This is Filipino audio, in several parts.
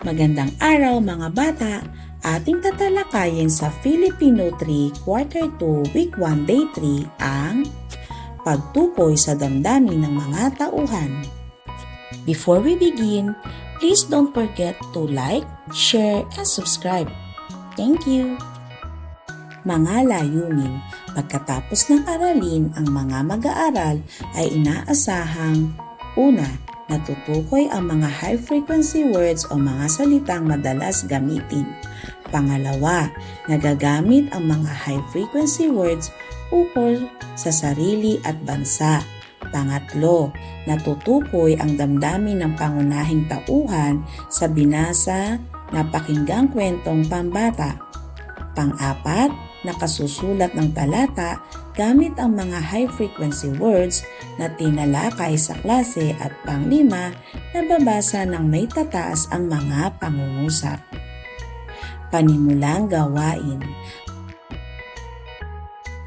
Magandang araw mga bata! Ating tatalakayin sa Filipino 3 Quarter 2 Week 1 Day 3 ang pagtukoy sa damdamin ng mga tauhan. Before we begin, please don't forget to like, share, and subscribe. Thank you! Mga layunin Pagkatapos ng aralin, ang mga mag-aaral ay inaasahang una, natutukoy ang mga high-frequency words o mga salitang madalas gamitin. Pangalawa, nagagamit ang mga high-frequency words ukol sa sarili at bansa. Pangatlo, natutukoy ang damdamin ng pangunahing tauhan sa binasa na pakinggang kwentong pambata. Pang-apat, nakasusulat ng talata gamit ang mga high-frequency words na tinalakay sa klase at panglima, nababasa ng may tataas ang mga pangungusap. Panimulang gawain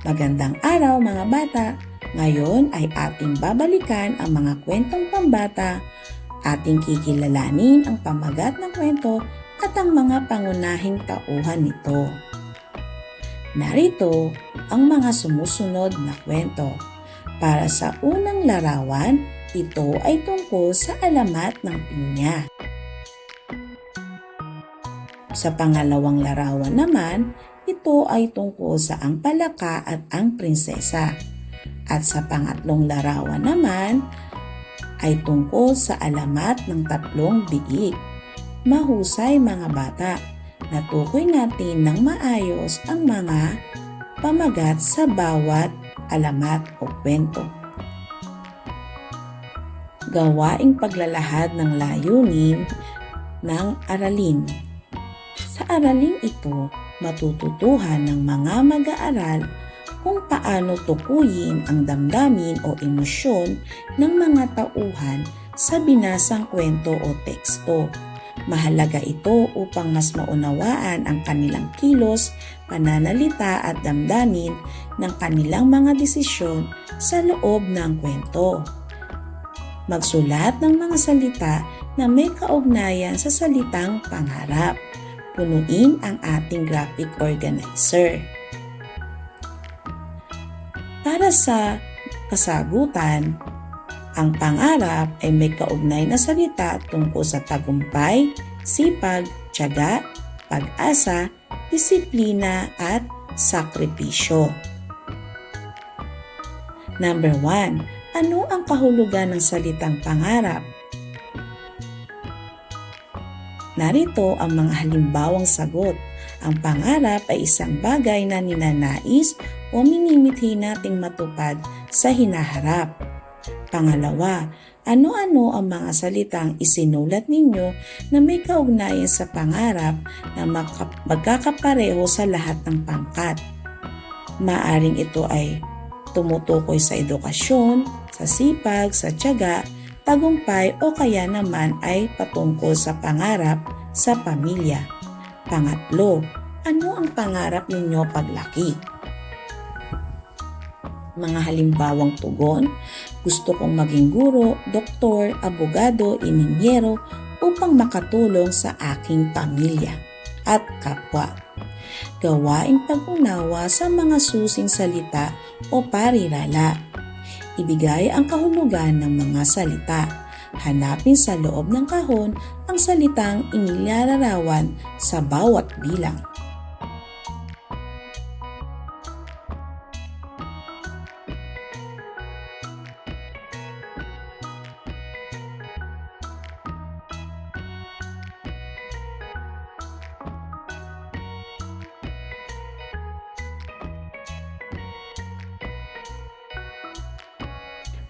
Magandang araw mga bata! Ngayon ay ating babalikan ang mga kwentong pambata, ating kikilalanin ang pamagat ng kwento at ang mga pangunahing tauhan nito. Narito ang mga sumusunod na kwento. Para sa unang larawan, ito ay tungkol sa alamat ng pinya. Sa pangalawang larawan naman, ito ay tungkol sa ang palaka at ang prinsesa. At sa pangatlong larawan naman, ay tungkol sa alamat ng tatlong biig. Mahusay mga bata, natukoy natin ng maayos ang mga pamagat sa bawat alamat o kwento. Gawaing paglalahad ng layunin ng aralin. Sa araling ito, matututuhan ng mga mag-aaral kung paano tukuyin ang damdamin o emosyon ng mga tauhan sa binasang kwento o teksto. Mahalaga ito upang mas maunawaan ang kanilang kilos, pananalita at damdamin ng kanilang mga desisyon sa loob ng kwento. Magsulat ng mga salita na may kaugnayan sa salitang pangarap. Punuin ang ating graphic organizer. Para sa kasagutan, ang pangarap ay may kaugnay na salita tungkol sa tagumpay, sipag, tiyaga, pag-asa, disiplina at sakripisyo. Number 1. Ano ang kahulugan ng salitang pangarap? Narito ang mga halimbawang sagot. Ang pangarap ay isang bagay na ninanais o minimithi nating matupad sa hinaharap. Pangalawa, ano-ano ang mga salitang isinulat ninyo na may kaugnayan sa pangarap na magkakapareho sa lahat ng pangkat? Maaring ito ay tumutukoy sa edukasyon, sa sipag, sa tiyaga, tagumpay o kaya naman ay patungkol sa pangarap sa pamilya. Pangatlo, ano ang pangarap ninyo paglaki? Mga halimbawang tugon, gusto kong maging guro, doktor, abogado, ininyero upang makatulong sa aking pamilya at kapwa. Gawaing pag-unawa sa mga susing salita o parirala. Ibigay ang kahulugan ng mga salita. Hanapin sa loob ng kahon ang salitang inilalarawan sa bawat bilang.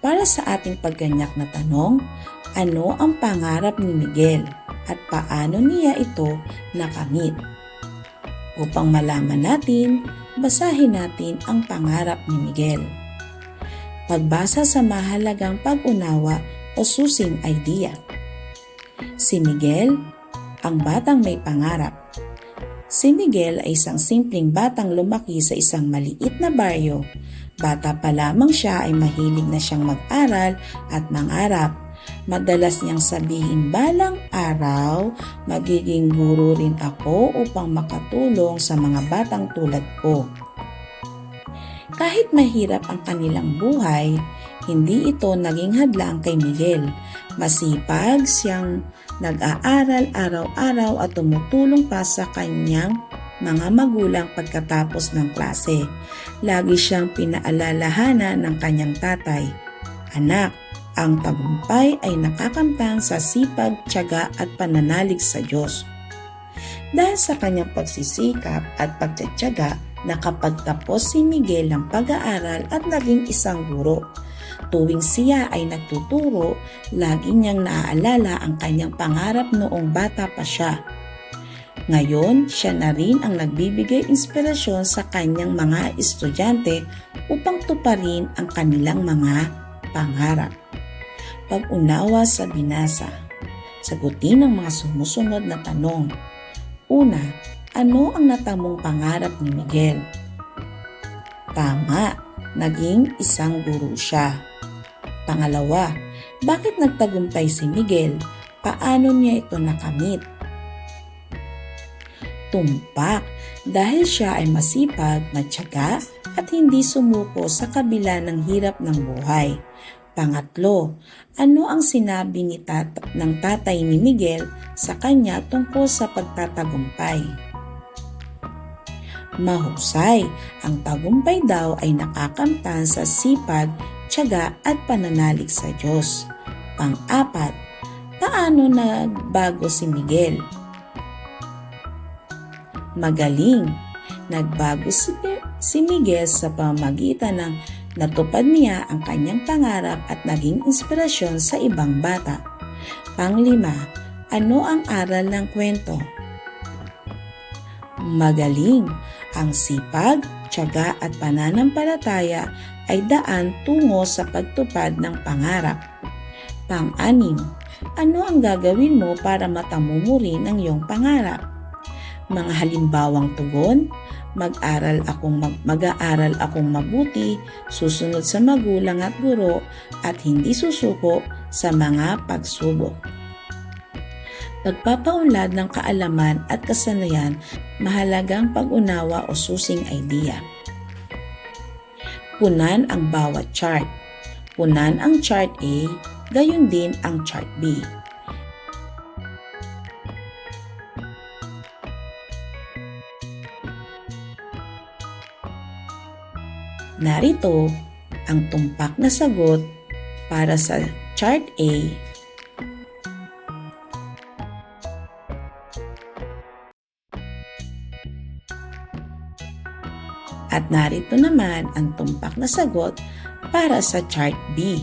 Para sa ating pagganyak na tanong, ano ang pangarap ni Miguel at paano niya ito nakamit? Upang malaman natin, basahin natin ang pangarap ni Miguel. Pagbasa sa mahalagang pag-unawa o susing idea. Si Miguel, ang batang may pangarap. Si Miguel ay isang simpleng batang lumaki sa isang maliit na baryo Bata pa lamang siya ay mahilig na siyang mag-aral at mangarap. Madalas niyang sabihin balang araw, magiging guro rin ako upang makatulong sa mga batang tulad ko. Kahit mahirap ang kanilang buhay, hindi ito naging hadlang kay Miguel. Masipag siyang nag-aaral araw-araw at tumutulong pa sa kanyang mga magulang pagkatapos ng klase. Lagi siyang pinaalalahanan ng kanyang tatay. Anak, ang tagumpay ay nakakamtan sa sipag, tiyaga at pananalig sa Diyos. Dahil sa kanyang pagsisikap at pagtsatsaga, nakapagtapos si Miguel ng pag-aaral at naging isang guro. Tuwing siya ay nagtuturo, lagi niyang naaalala ang kanyang pangarap noong bata pa siya. Ngayon, siya na rin ang nagbibigay inspirasyon sa kanyang mga estudyante upang tuparin ang kanilang mga pangarap. Pag-unawa sa binasa. Sagutin ang mga sumusunod na tanong. Una, ano ang natamong pangarap ni Miguel? Tama, naging isang guro siya. Pangalawa, bakit nagtagumpay si Miguel? Paano niya ito nakamit? Tumpak, dahil siya ay masipag, matyaga, at hindi sumuko sa kabila ng hirap ng buhay. Pangatlo, ano ang sinabi ni tat ng tatay ni Miguel sa kanya tungkol sa pagtatagumpay? Mahusay, ang tagumpay daw ay nakakamtan sa sipag, tiyaga at pananalig sa Diyos. Pang-apat, paano nagbago si Miguel? Magaling, nagbago si, si Miguel sa pamagitan ng natupad niya ang kanyang pangarap at naging inspirasyon sa ibang bata. Panglima, ano ang aral ng kwento? Magaling, ang sipag, tiyaga at pananampalataya ay daan tungo sa pagtupad ng pangarap. Pang-anim, ano ang gagawin mo para matamo mo rin ang iyong pangarap? Mga halimbawang tugon, mag-aral akong mag- mag-aaral akong mabuti, susunod sa magulang at guro at hindi susuko sa mga pagsubok. Pagpapaunlad ng kaalaman at kasanayan, mahalagang pag-unawa o susing idea. Punan ang bawat chart. Punan ang chart A, gayon din ang chart B. Narito ang tumpak na sagot para sa chart A At narito naman ang tumpak na sagot para sa chart B.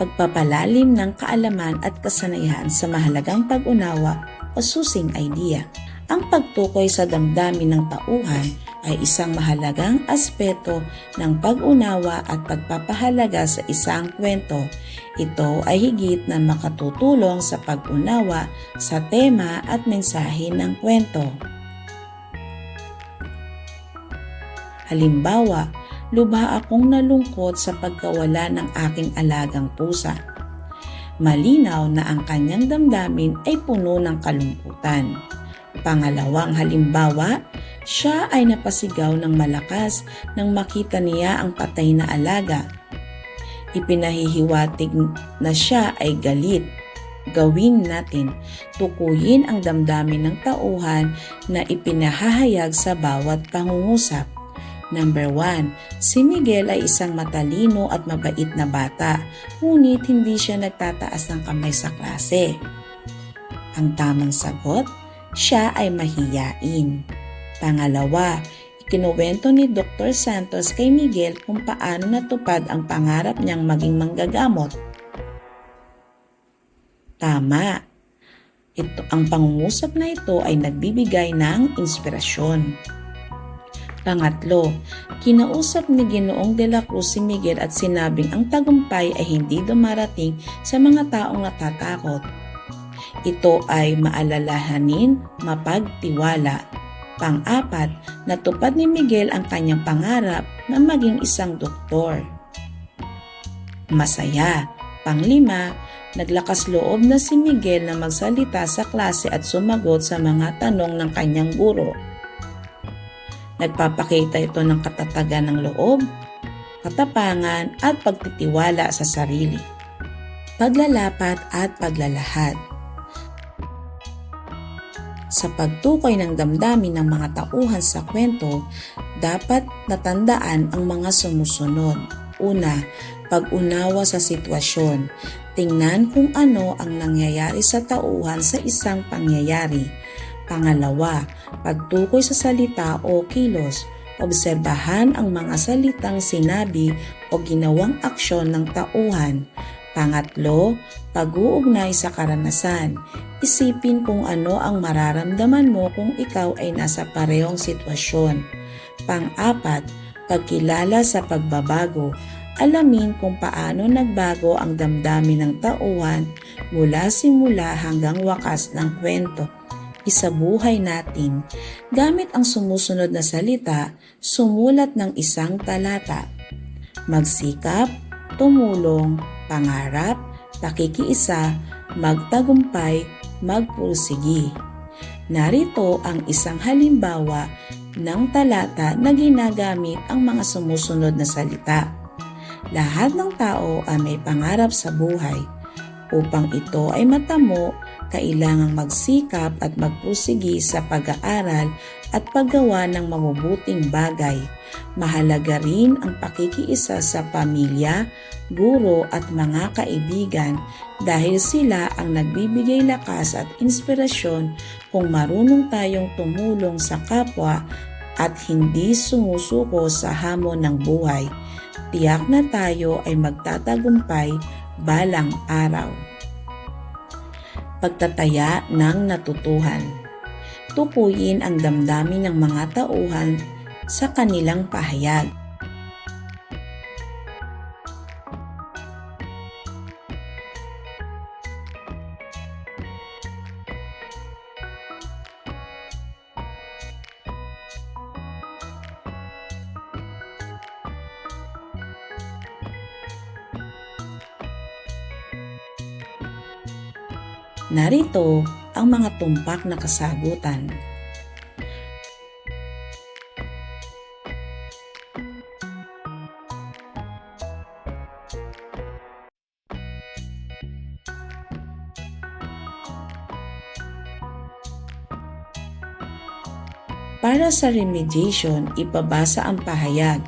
Pagpapalalim ng kaalaman at kasanayan sa mahalagang pag-unawa o susing idea. Ang pagtukoy sa damdamin ng tauhan ay isang mahalagang aspeto ng pag-unawa at pagpapahalaga sa isang kwento. Ito ay higit na makatutulong sa pag-unawa sa tema at mensahe ng kwento. Halimbawa, lubha akong nalungkot sa pagkawala ng aking alagang pusa. Malinaw na ang kanyang damdamin ay puno ng kalungkutan. Pangalawang halimbawa, siya ay napasigaw ng malakas nang makita niya ang patay na alaga. Ipinahihiwatig na siya ay galit. Gawin natin, tukuyin ang damdamin ng tauhan na ipinahahayag sa bawat pangungusap. Number 1. Si Miguel ay isang matalino at mabait na bata, ngunit hindi siya nagtataas ng kamay sa klase. Ang tamang sagot, siya ay mahiyain. Pangalawa, ikinuwento ni Dr. Santos kay Miguel kung paano natupad ang pangarap niyang maging manggagamot. Tama. Ito, ang pangungusap na ito ay nagbibigay ng inspirasyon. Pangatlo, kinausap ni Ginoong de la Cruz si Miguel at sinabing ang tagumpay ay hindi dumarating sa mga taong natatakot. Ito ay maalalahanin, mapagtiwala. Pang-apat, natupad ni Miguel ang kanyang pangarap na maging isang doktor. Masaya. Panglima, naglakas loob na si Miguel na magsalita sa klase at sumagot sa mga tanong ng kanyang guro. Nagpapakita ito ng katatagan ng loob, katapangan at pagtitiwala sa sarili. Paglalapat at paglalahad Sa pagtukoy ng damdamin ng mga tauhan sa kwento, dapat natandaan ang mga sumusunod. Una, pag-unawa sa sitwasyon. Tingnan kung ano ang nangyayari sa tauhan sa isang pangyayari. Pangalawa, pagtukoy sa salita o kilos. Obserbahan ang mga salitang sinabi o ginawang aksyon ng tauhan. Pangatlo, pag-uugnay sa karanasan. Isipin kung ano ang mararamdaman mo kung ikaw ay nasa parehong sitwasyon. Pang-apat, pagkilala sa pagbabago. Alamin kung paano nagbago ang damdamin ng tauhan mula simula hanggang wakas ng kwento. Isabuhay natin. Gamit ang sumusunod na salita, sumulat ng isang talata. Magsikap, tumulong, pangarap, pakikiisa, magtagumpay, magpursigi. Narito ang isang halimbawa ng talata na ginagamit ang mga sumusunod na salita. Lahat ng tao ay may pangarap sa buhay. Upang ito ay matamo, kailangang magsikap at magpusigi sa pag-aaral at paggawa ng mabubuting bagay. Mahalaga rin ang pakikiisa sa pamilya, guro at mga kaibigan dahil sila ang nagbibigay lakas at inspirasyon kung marunong tayong tumulong sa kapwa at hindi sumusuko sa hamon ng buhay. Tiyak na tayo ay magtatagumpay balang araw. Pagtataya ng natutuhan. Tukuyin ang damdamin ng mga tauhan sa kanilang pahayag. Narito ang mga tumpak na kasagutan. Para sa remediation, ipabasa ang pahayag.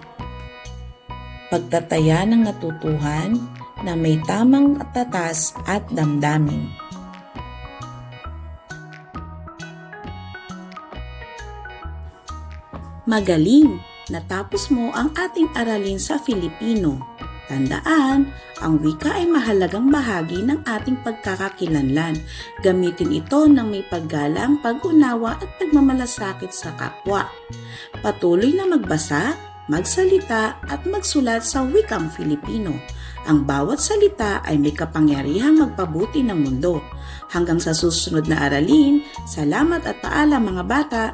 Pagtataya ng natutuhan na may tamang tatas at damdamin. Magaling! Natapos mo ang ating aralin sa Filipino. Tandaan, ang wika ay mahalagang bahagi ng ating pagkakakilanlan. Gamitin ito ng may paggalang, pag-unawa at pagmamalasakit sa kapwa. Patuloy na magbasa, magsalita at magsulat sa wikang Filipino. Ang bawat salita ay may kapangyarihang magpabuti ng mundo. Hanggang sa susunod na aralin, salamat at paalam mga bata!